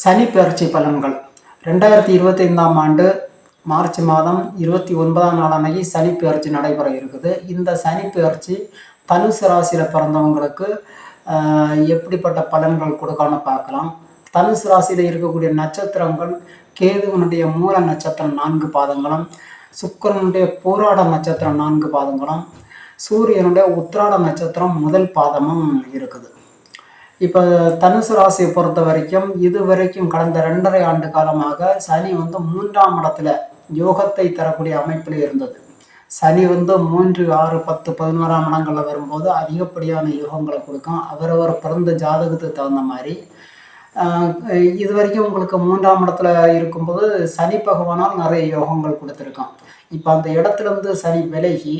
சனி பெயர்ச்சி பலன்கள். ரெண்டாயிரத்தி இருபத்தி ஐந்தாம் ஆண்டு மார்ச் மாதம் இருபத்தி ஒன்பதாம் நாள் அன்னைக்கு சனி பெயர்ச்சி நடைபெற இருக்குது. இந்த சனி பெயர்ச்சி தனுசு ராசியில் பிறந்தவங்களுக்கு எப்படிப்பட்ட பலன்கள் கொடுக்கான்னு பார்க்கலாம். தனுசு ராசியில் இருக்கக்கூடிய நட்சத்திரங்கள் கேதுவனுடைய மூல நட்சத்திரம் நான்கு பாதங்களும் சுக்கிரனுடைய போராட நட்சத்திரம் நான்கு பாதங்களும் சூரியனுடைய உத்திராட நட்சத்திரம் முதல் பாதமும் இருக்குது. இப்போ தனுசு ராசியை பொறுத்த வரைக்கும் இது வரைக்கும் கடந்த ரெண்டரை ஆண்டு காலமாக சனி வந்து மூன்றாம் இடத்துல யோகத்தை தரக்கூடிய அமைப்பில் இருந்தது. சனி வந்து மூன்று ஆறு பத்து பதினோராம் இடங்களில் வரும்போது அதிகப்படியான யோகங்களை கொடுக்கும். அவரவர் பிறந்த ஜாதகத்துக்கு தகுந்த மாதிரி. இது வரைக்கும் உங்களுக்கு மூன்றாம் இடத்துல இருக்கும்போது சனி பகவானால் நிறைய யோகங்கள் கொடுத்துருக்கான். இப்போ அந்த இடத்துல இருந்து சனி விலகி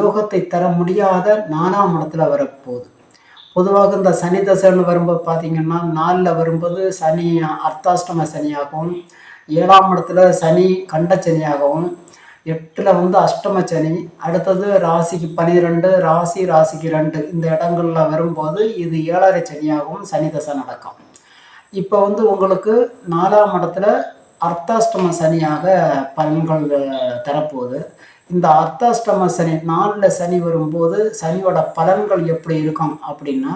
யோகத்தை தர முடியாத நானாம் இடத்துல வரப்போகுது. பொதுவாக இந்த சனி தசைன்னு வரும்போது பார்த்தீங்கன்னா நாளில் வரும்போது சனி அர்த்தாஷ்டம சனியாகவும் ஏழாம் இடத்துல சனி கண்ட சனியாகவும் எட்டில் வந்து அஷ்டம சனி அடுத்தது ராசிக்கு பனிரெண்டு ராசி ராசிக்கு ரெண்டு இந்த இடங்களில் வரும்போது இது ஏழரை சனியாகவும் சனி தசை நடக்கும். இப்போ வந்து உங்களுக்கு நாலாம் இடத்துல அர்த்தாஷ்டம சனியாக பலன்கள் தரப்போகுது. இந்த அர்த்தாஷ்டம சனி நாளில் சனி வரும்போது சனியோட பலன்கள் எப்படி இருக்கும் அப்படின்னா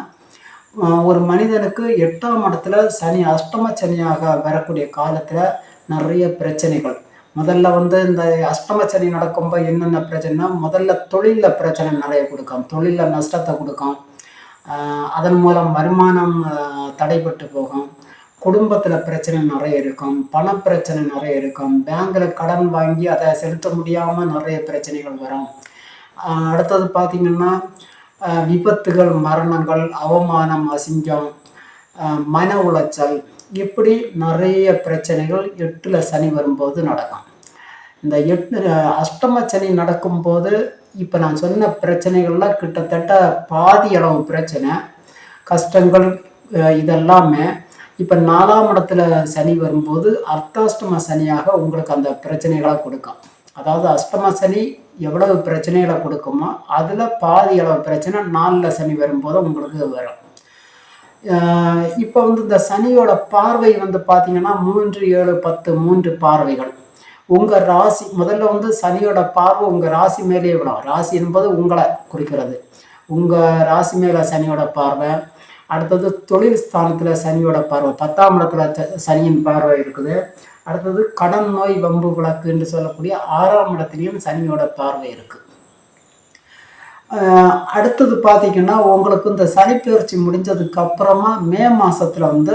ஒரு மனிதனுக்கு எட்டாம் இடத்துல சனி அஷ்டம சனியாக வரக்கூடிய காலத்தில் நிறைய பிரச்சனைகள். முதல்ல வந்து இந்த அஷ்டம சனி நடக்கும்போது என்னென்ன பிரச்சனைனா முதல்ல தொழிலில் பிரச்சனை நிறைய கொடுக்கும். தொழிலில் நஷ்டத்தை கொடுக்கும். அதன் மூலம் வருமானம் தடைப்பட்டு தடைபட்டு போகும். குடும்பத்தில் பிரச்சனை நிறைய இருக்கும் பணப்பிரச்சனை நிறைய இருக்கும் பேங்கில் கடன் வாங்கி அதை செலுத்த முடியாமல் நிறைய பிரச்சனைகள் வரும். அடுத்தது பார்த்திங்கன்னா விபத்துகள் மரணங்கள் அவமானம் அசிங்கம் மன உளைச்சல் இப்படி நிறைய பிரச்சனைகள் எட்டில் சனி வரும்போது நடக்கும். இந்த எட்டு அஷ்டம சனி நடக்கும்போது இப்போ நான் சொன்ன பிரச்சனைகள்லாம் கிட்டத்தட்ட பாதி அளவு பிரச்சனை கஷ்டங்கள் இதெல்லாமே இப்போ நாலாம் இடத்துல சனி வரும்போது அர்த்தாஷ்டம சனியாக உங்களுக்கு அந்த பிரச்சனைகளை கொடுக்கும். அதாவது அஷ்டம சனி எவ்வளவு பிரச்சனைகளை கொடுக்குமோ அதில் பாதி அளவு பிரச்சனை நாலில் சனி வரும்போது உங்களுக்கு வரும். இப்போ வந்து இந்த சனியோட பார்வை வந்து பார்த்தீங்கன்னா மூன்று ஏழு பத்து மூன்று பார்வைகள். உங்கள் ராசி முதல்ல வந்து சனியோட பார்வை உங்கள் ராசி மேலேயே விடும் ராசி என்பது உங்களை குறிக்கிறது. உங்கள் ராசி மேலே சனியோட பார்வை அடுத்தது தொழில் ஸ்தானத்தில் சனியோட பார்வை. பத்தாம் இடத்துல ச- சனியின் பார்வை இருக்குது. அடுத்தது கடன் நோய் வம்பு விளக்கு என்று சொல்லக்கூடிய ஆறாம் இடத்துலையும் சனியோட பார்வை இருக்குது ஆஹ் அடுத்தது பார்த்தீங்கன்னா உங்களுக்கு இந்த சனி பயிற்சி முடிஞ்சதுக்கு அப்புறமா மே மாசத்துல வந்து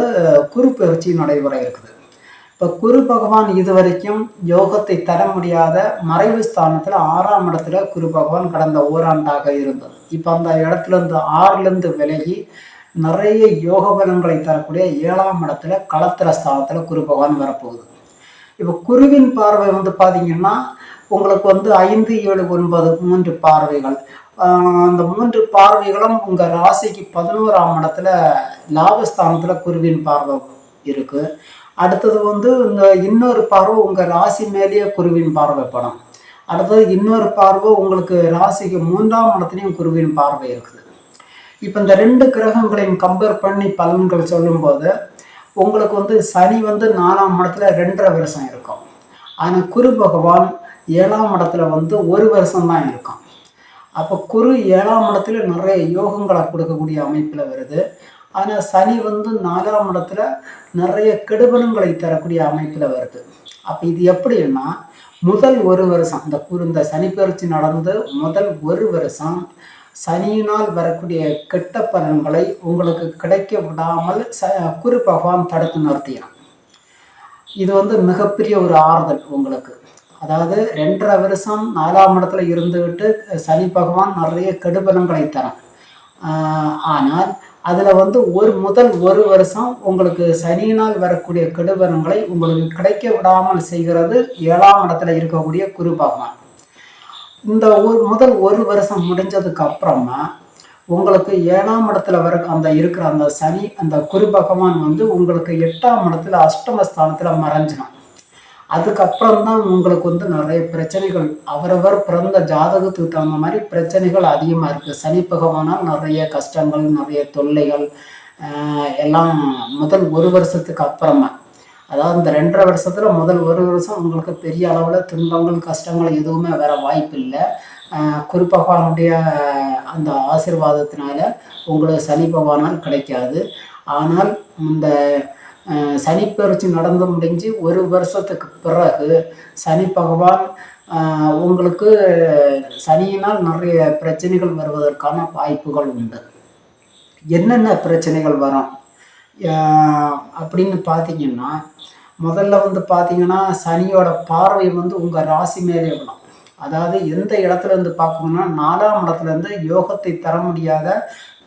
குரு பயிற்சி நடைபெற இருக்குது. இப்போ குரு பகவான் இது வரைக்கும் யோகத்தை தர முடியாத மறைவு ஸ்தானத்தில் ஆறாம் இடத்துல குரு பகவான் கடந்த ஓராண்டாக இருந்தது. இப்போ அந்த இடத்துல இருந்து ஆறுலேருந்து விலகி நிறைய யோக பலன்களை தரக்கூடிய ஏழாம் இடத்துல களத்திர ஸ்தானத்தில் குரு பகவான் வரப்போகுது. இப்போ குருவின் பார்வை வந்து பார்த்தீங்கன்னா உங்களுக்கு வந்து ஐந்து ஏழு ஒன்பது மூன்று பார்வைகள். அந்த மூன்று பார்வைகளும் உங்கள் ராசிக்கு பதினோராம் இடத்துல லாபஸ்தானத்தில் குருவின் பார்வை இருக்குது அடுத்தது வந்து இந்த இன்னொரு பார்வை உங்கள் ராசி மேலேயே குருவின் பார்வை படம். அடுத்தது இன்னொரு பார்வை உங்களுக்கு ராசிக்கு மூன்றாம் இடத்துலையும் குருவின் பார்வை இருக்குது. இப்போ இந்த ரெண்டு கிரகங்களையும் கம்பேர் பண்ணி பலன்கள் சொல்லும்போது உங்களுக்கு வந்து சனி வந்து நாலாம் இடத்துல ரெண்டரை வருஷம் இருக்கும். ஆனால் குரு பகவான் ஏழாம் இடத்துல வந்து ஒரு வருஷம் தான் இருக்கும். அப்போ குரு ஏழாம் இடத்துல நிறைய யோகங்களை கொடுக்கக்கூடிய அமைப்பில் வருது. ஆனால் சனி வந்து நாலாம் இடத்துல நிறைய கெடுபலங்களை தரக்கூடிய அமைப்பில் வருது. அப்போ இது எப்படின்னா முதல் ஒரு வருஷம் இந்த குரு இந்த சனி பயிற்சி நடந்து முதல் ஒரு வருஷம் சனியினால் வரக்கூடிய கெட்ட பலன்களை உங்களுக்கு கிடைக்க விடாமல் ச குரு பகவான் தடுத்து நிறுத்தினான் இது வந்து மிகப்பெரிய ஒரு ஆறுதல் உங்களுக்கு. அதாவது ரெண்டரை வருஷம் நாலாம் இடத்துல இருந்துவிட்டு சனி பகவான் நிறைய கெடுபலன்களை தரான் ஆனால் அதில் வந்து ஒரு முதல் ஒரு வருஷம் உங்களுக்கு சனியினால் வரக்கூடிய கெடுபலன்களை உங்களுக்கு கிடைக்க விடாமல் செய்கிறது ஏழாம் இடத்துல இருக்கக்கூடிய குரு பகவான். இந்த ஒரு முதல் ஒரு வருஷம் முடிஞ்சதுக்கு அப்புறமா உங்களுக்கு ஏழாம் இடத்துல வர அந்த இருக்கிற அந்த சனி அந்த குரு பகவான் வந்து உங்களுக்கு எட்டாம் இடத்துல அஷ்டமஸ்தானத்துல மறைஞ்சிடும் அதுக்கப்புறம் தான் உங்களுக்கு வந்து நிறைய பிரச்சனைகள் அவரவர் பிறந்த ஜாதகத்துக்கு தகுந்த மாதிரி பிரச்சனைகள் அதிகமாக இருக்குது சனி பகவானால் நிறைய கஷ்டங்கள் நிறைய தொல்லைகள் எல்லாம் முதல் ஒரு வருஷத்துக்கு அப்புறமா. அதாவது இந்த ரெண்டரை வருஷத்தில் முதல் ஒரு வருஷம் உங்களுக்கு பெரிய அளவில் துன்பங்கள் கஷ்டங்கள் எதுவுமே வர வாய்ப்பு இல்லை குரு பகவானுடைய அந்த ஆசிர்வாதத்தினால உங்களுக்கு சனி பகவானால் கிடைக்காது. ஆனால் இந்த சனிப்பெயர்ச்சி நடந்து முடிஞ்சு ஒரு வருஷத்துக்கு பிறகு சனி பகவான் உங்களுக்கு சனியினால் நிறைய பிரச்சனைகள் வருவதற்கான வாய்ப்புகள் உண்டு. என்னென்ன பிரச்சனைகள் வரும்? அப்படின்னு பார்த்தீங்கன்னா முதல்ல வந்து பார்த்தீங்கன்னா சனியோட பார்வை வந்து உங்கள் ராசி மேலே விடும் அதாவது எந்த இடத்துல இருந்து பார்க்கணும்னா நாலாம் இடத்துலேருந்து யோகத்தை தர முடியாத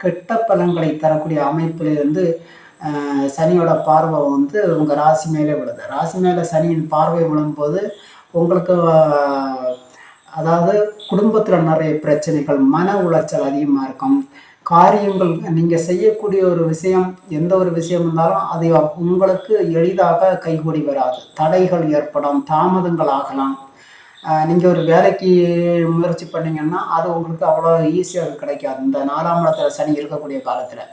கெட்ட பலன்களை தரக்கூடிய அமைப்பில் இருந்து சனியோட பார்வை வந்து உங்கள் ராசி மேலே விழுது. ராசி மேலே சனியின் பார்வை விழும்போது உங்களுக்கு அதாவது குடும்பத்தில் நிறைய பிரச்சனைகள் மன உளைச்சல் அதிகமாக இருக்கும். காரியங்கள் நீங்கள் செய்யக்கூடிய ஒரு விஷயம் எந்த ஒரு விஷயம் இருந்தாலும் அது உங்களுக்கு எளிதாக கைகூடி வராது. தடைகள் ஏற்படும் தாமதங்கள் ஆகலாம். நீங்கள் ஒரு வேலைக்கு முயற்சி பண்ணீங்கன்னா அது உங்களுக்கு அவ்வளோ ஈஸியாக கிடைக்காது. இந்த நாலாம் இடத்துல சனி இருக்கக்கூடிய காலத்தில்.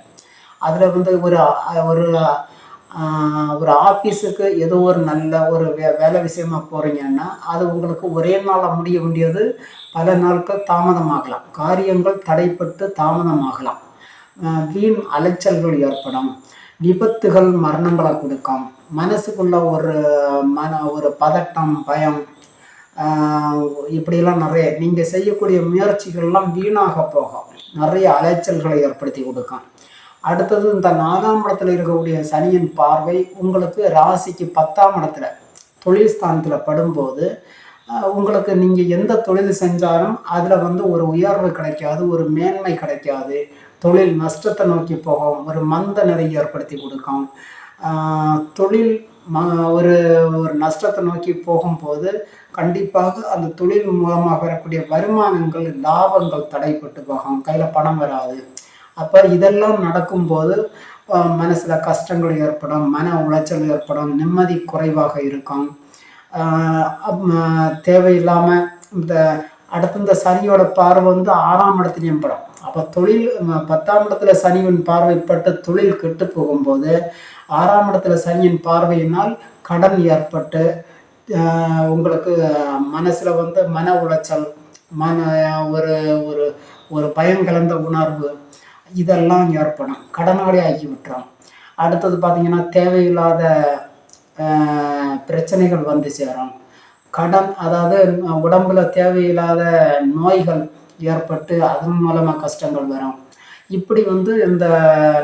அதில் வந்து ஒரு ஒரு ஒரு ஆஃபீஸுக்கு ஏதோ ஒரு நல்ல ஒரு வே வேலை விஷயமா போகிறீங்கன்னா அது உங்களுக்கு ஒரே நாளில் முடிய வேண்டியது பல நாட்கள் தாமதமாகலாம். காரியங்கள் தடைப்பட்டு தாமதமாகலாம். வீண் அலைச்சல்கள் ஏற்படும். விபத்துகள் மரணங்களை கொடுக்கும். மனசுக்குள்ள ஒரு மன ஒரு பதட்டம் பயம் இப்படியெல்லாம் நிறைய நீங்கள் செய்யக்கூடிய முயற்சிகள்லாம் வீணாக போகும். நிறைய அலைச்சல்களை ஏற்படுத்தி கொடுக்கும். அடுத்தது இந்த நாலாம் இடத்துல இருக்கக்கூடிய சனியின் பார்வை உங்களுக்கு ராசிக்கு பத்தாம் இடத்துல தொழில் ஸ்தானத்தில் படும்போது உங்களுக்கு நீங்கள் எந்த தொழில் செஞ்சாலும் அதில் வந்து ஒரு உயர்வு கிடைக்காது ஒரு மேன்மை கிடைக்காது. தொழில் நஷ்டத்தை நோக்கி போகும் ஒரு மந்த நிலை ஏற்படுத்தி கொடுக்கும். தொழில் ம ஒரு ஒரு நஷ்டத்தை நோக்கி போகும்போது கண்டிப்பாக அந்த தொழில் மூலமாக வரக்கூடிய வருமானங்கள் லாபங்கள் தடைப்பட்டு போகும். கையில் பணம் வராது. அப்போ இதெல்லாம் நடக்கும்போது மனசில் கஷ்டங்கள் ஏற்படும் மன உளைச்சல் ஏற்படும் நிம்மதி குறைவாக இருக்கும். தேவையில்லாமல் இந்த அடுத்து இந்த சனியோட பார்வை வந்து ஆறாம் இடத்துலையும் படம். அப்போ தொழில் பத்தாம் இடத்துல சனியின் பார்வைப்பட்டு தொழில் கெட்டு போகும்போது ஆறாம் இடத்துல சனியின் பார்வையினால் கடன் ஏற்பட்டு உங்களுக்கு மனசில் வந்து மன உளைச்சல் மன ஒரு ஒரு ஒரு பயம் கலந்த உணர்வு இதெல்லாம் ஏற்படும் கடனாளி ஆக்கி விட்டுரும் அடுத்தது பார்த்திங்கன்னா தேவையில்லாத பிரச்சனைகள் வந்து சேரும். கடன் அதாவது உடம்புல தேவையில்லாத நோய்கள் ஏற்பட்டு அதன் மூலமாக கஷ்டங்கள் வரும். இப்படி வந்து இந்த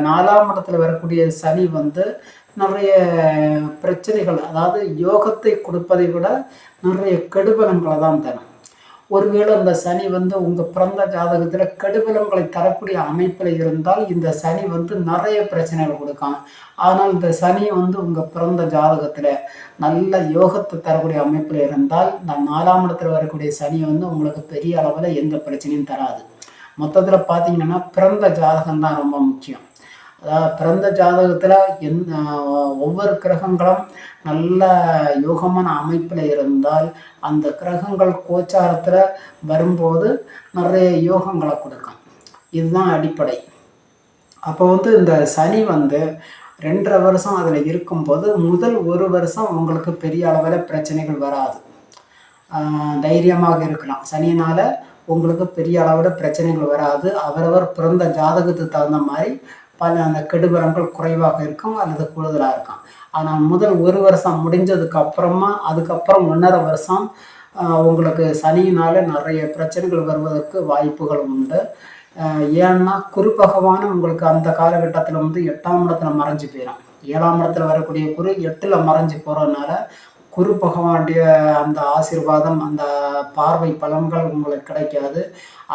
நாலாம் இடத்துல வரக்கூடிய சனி வந்து நிறைய பிரச்சனைகள் அதாவது யோகத்தை கொடுப்பதை விட நிறைய கெடுபலன்களை தான் தரும். ஒருவேளை இந்த சனி வந்து உங்கள் பிறந்த ஜாதகத்தில் கெடுபலங்களை தரக்கூடிய அமைப்பில் இருந்தால் இந்த சனி வந்து நிறைய பிரச்சனைகள் கொடுக்கும். ஆனால் இந்த சனி வந்து உங்கள் பிறந்த ஜாதகத்தில் நல்ல யோகத்தை தரக்கூடிய அமைப்பில் இருந்தால் இந்த நாலாம் இடத்துல வரக்கூடிய சனி வந்து உங்களுக்கு பெரிய அளவில் எந்த பிரச்சனையும் தராது. மொத்தத்தில் பார்த்தீங்கன்னா பிறந்த ஜாதகம் தான் ரொம்ப முக்கியம். அதாவது பிறந்த ஜாதகத்தில் எந் ஒவ்வொரு கிரகங்களும் நல்ல யோகமான அமைப்பில் இருந்தால் அந்த கிரகங்கள் கோச்சாரத்தில் வரும்போது நிறைய யோகங்களை கொடுக்கும். இதுதான் அடிப்படை. அப்போ வந்து இந்த சனி வந்து ரெண்டரை வருஷம் அதில் இருக்கும்போது முதல் ஒரு வருஷம் உங்களுக்கு பெரிய அளவில் பிரச்சனைகள் வராது. தைரியமாக இருக்கலாம். சனியினால் உங்களுக்கு பெரிய அளவில் பிரச்சனைகள் வராது. அவரவர் பிறந்த ஜாதகத்துக்கு தகுந்த மாதிரி பல அந்த கெடுபரங்கள் குறைவாக இருக்கும் அல்லது கூடுதலாக இருக்கும். ஆனால் முதல் ஒரு வருஷம் முடிஞ்சதுக்கு அப்புறமா அதுக்கப்புறம் ஒன்றரை வருஷம் உங்களுக்கு சனியினால் நிறைய பிரச்சனைகள் வருவதற்கு வாய்ப்புகள் உண்டு. ஏன்னா குரு பகவான் உங்களுக்கு அந்த காலகட்டத்தில் வந்து எட்டாம் இடத்துல மறைஞ்சு போயிடும் ஏழாம் இடத்துல வரக்கூடிய குரு எட்டில் மறைஞ்சு போகிறதுனால குரு பகவானுடைய அந்த ஆசீர்வாதம் அந்த பார்வை பலன்கள் உங்களுக்கு கிடைக்காது.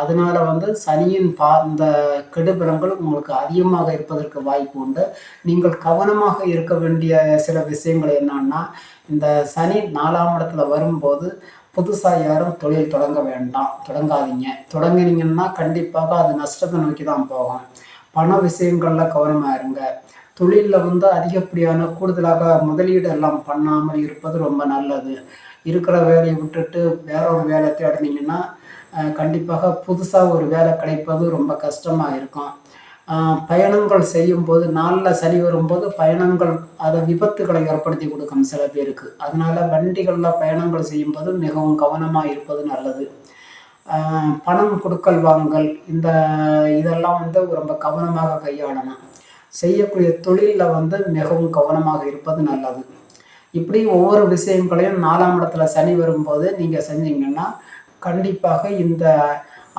அதனால வந்து சனியின் பா இந்த கெடுபலங்கள் உங்களுக்கு அதிகமாக இருப்பதற்கு வாய்ப்பு உண்டு. நீங்கள் கவனமாக இருக்க வேண்டிய சில விஷயங்கள் என்னன்னா இந்த சனி நாலாம் இடத்துல வரும்போது புதுசாக யாரும் தொழில் தொடங்க வேண்டாம். தொடங்காதீங்க. தொடங்குனீங்கன்னா கண்டிப்பாக அது நஷ்டத்தை நோக்கி தான் போகும். பண விஷயங்களில் கவனமாக இருங்க. தொழிலில் வந்து அதிகப்படியான கூடுதலாக முதலீடு எல்லாம் பண்ணாமல் இருப்பது ரொம்ப நல்லது. இருக்கிற வேலையை விட்டுட்டு வேற ஒரு வேலை தேடினீங்கன்னா கண்டிப்பாக புதுசாக ஒரு வேலை கிடைப்பது ரொம்ப கஷ்டமாக இருக்கும். பயணங்கள் செய்யும்போது நாளில் சனி வரும்போது பயணங்கள் அதை விபத்துகளை ஏற்படுத்தி கொடுக்கும் சில பேருக்கு. அதனால் வண்டிகளில் பயணங்கள் செய்யும்போது மிகவும் கவனமாக இருப்பது நல்லது. பணம் கொடுக்கல் வாங்கல் இந்த இதெல்லாம் வந்து ரொம்ப கவனமாக கையாளணும். செய்யக்கூடிய தொழிலில் வந்து மிகவும் கவனமாக இருப்பது நல்லது. இப்படி ஒவ்வொரு விஷயங்களையும் நாலாம் இடத்துல சனி வரும்போது நீங்கள் செஞ்சீங்கன்னா கண்டிப்பாக இந்த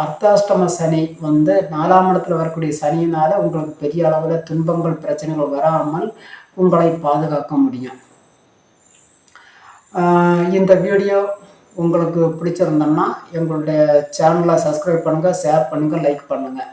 அர்த்தாஷ்டம சனி வந்து நாலாம் இடத்துல வரக்கூடிய சனியினால உங்களுக்கு பெரிய அளவில் துன்பங்கள் பிரச்சனைகள் வராமல் உங்களை பாதுகாக்க முடியும். இந்த வீடியோ உங்களுக்கு பிடிச்சிருந்தோம்னா எங்களுடைய சேனலை சப்ஸ்கிரைப் பண்ணுங்கள் ஷேர் பண்ணுங்கள் லைக் பண்ணுங்கள்